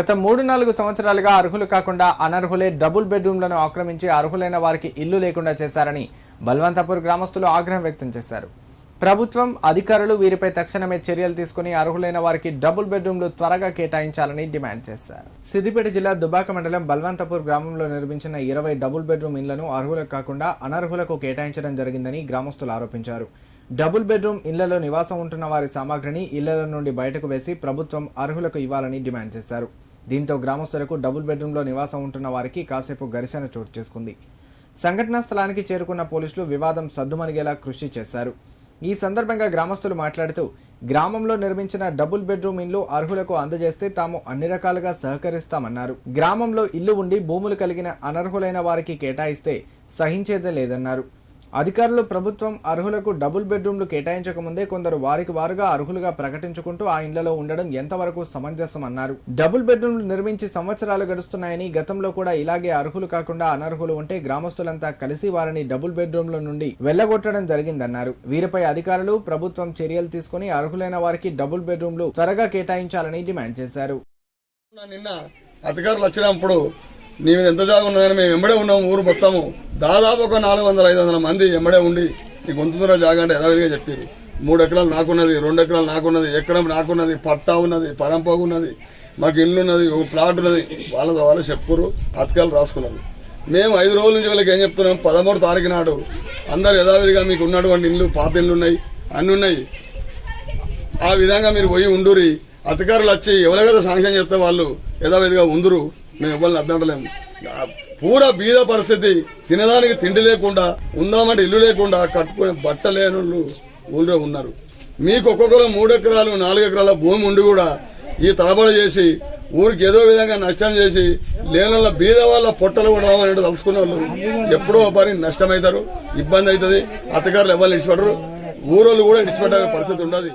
గత మూడు నాలుగు సంవత్సరాలుగా అర్హులు కాకుండా అనర్హులే డబుల్ బెడ్రూమ్లను ఆక్రమించి అర్హులైన వారికి ఇల్లు లేకుండా చేశారని బల్వంతపూర్ గ్రామస్తులు ఆగ్రహం వ్యక్తం చేశారు. ప్రభుత్వం అధికారులు వీరిపై తక్షణమే చర్యలు తీసుకుని అర్హులైన వారికి డబుల్ బెడ్రూమ్లు త్వరగా కేటాయించాలని డిమాండ్ చేశారు. సిద్దిపేట జిల్లా దుబాక మండలం బల్వంతపూర్ గ్రామంలో నిర్మించిన ఇరవై డబుల్ బెడ్రూమ్ ఇళ్ళను అర్హులకు కాకుండా అనర్హులకు కేటాయించడం జరిగిందని గ్రామస్తులు ఆరోపించారు. డబుల్ బెడ్రూమ్ ఇళ్ళలో నివాసం ఉంటున్న వారి సామాగ్రిని ఇళ్ళ నుండి బయటకు వేసి ప్రభుత్వం అర్హులకు ఇవ్వాలని డిమాండ్ చేశారు. దీంతో గ్రామస్తులకు డబుల్ బెడ్రూమ్లో నివాసం ఉంటున్న వారికి కాసేపు ఘర్షణ చోటు చేసుకుంది. సంఘటనా స్థలానికి చేరుకున్న పోలీసులు వివాదం సద్దుమణిగేలా కృషి చేశారు. ఈ సందర్భంగా గ్రామస్తులు మాట్లాడుతూ గ్రామంలో నిర్మించిన డబుల్ బెడ్రూమ్ ఇల్లు అర్హులకు అందజేస్తే తాము అన్ని రకాలుగా సహకరిస్తామన్నారు. గ్రామంలో ఇల్లు ఉండి భూములు కలిగిన అనర్హులైన వారికి కేటాయిస్తే సహించేదే లేదన్నారు. అధికారులు ప్రభుత్వం అర్హులకు డబుల్ బెడ్రూమ్లు కేటాయించకముందే కొందరు వారికి వారుగా అర్హులుగా ప్రకటించుకుంటూ ఆ ఇండ్లలో ఉండడం ఎంతవరకు సమంజసం అన్నారు డబుల్ బెడ్రూమ్లు నిర్మించి సంవత్సరాలు గడుస్తున్నాయని గతంలో కూడా ఇలాగే అర్హులు కాకుండా అనర్హులు ఉంటే గ్రామస్తులంతా కలిసి వారిని డబుల్ బెడ్రూమ్ల నుండి వెళ్ళగొట్టడం జరిగిందన్నారు. వీరిపై అధికారులు ప్రభుత్వం చర్యలు తీసుకుని అర్హులైన వారికి డబుల్ బెడ్రూమ్లు త్వరగా కేటాయించాలని డిమాండ్ చేశారు. నిన్న అధికారులు వచ్చినప్పుడు నీ మీద ఎంత జాగున్నదని మేము ఎంబడే ఉన్నాము ఊరు మొత్తము. దాదాపు ఒక నాలుగు వందల ఐదు వందల మంది ఎమ్మడే ఉండి నీకు కొంత దూరం జాగా అంటే యథావిధిగా చెప్పారు. మూడు ఎకరాలు నాకున్నది రెండు ఎకరాలు నాకున్నది ఎకరం నాకున్నది పట్టా ఉన్నది పరంపోగు ఉన్నది మాకు ఇల్లు ఉన్నది ఒక ప్లాట్ ఉన్నది. వాళ్ళ వాళ్ళు చెప్పుకోరు అతకాలు రాసుకున్నది మేము ఐదు రోజుల నుంచి వీళ్ళకి ఏం చెప్తున్నాం? పదమూడు తారీఖు నాడు అందరు యథావిధిగా మీకు ఉన్నటువంటి ఇల్లు పాత ఇల్లు ఉన్నాయి అన్ని ఉన్నాయి. ఆ విధంగా మీరు పోయి ఉండురి. అధికారులు వచ్చి ఎవరి కదా శాంక్షన్ చేస్తే వాళ్ళు యథావిధిగా ఉందురు మేము ఎవరిని అద్దంటలేము అంటలేము పూర బీద పరిస్థితి తినడానికి తిండి లేకుండా ఉందామంటే ఇల్లు లేకుండా కట్టుకునే బట్ట లేనోళ్ళు ఊళ్ళో ఉన్నారు. మీకు ఒక్కొక్కరు మూడు ఎకరాలు నాలుగు ఎకరాల భూమి ఉండి కూడా ఈ తడబడి చేసి ఊరికి ఏదో విధంగా నష్టం చేసి లేనుల బీద వాళ్ళ పొట్టలు కూడా అనేది తలుసుకున్న వాళ్ళు ఎప్పుడో పని నష్టమవుతారు ఇబ్బంది అవుతుంది అత్తగారులు ఎవరు ఇడిచిపెట్టరు ఊరోళ్ళు కూడా ఇడిచిపెట్టే పరిస్థితి ఉండదు.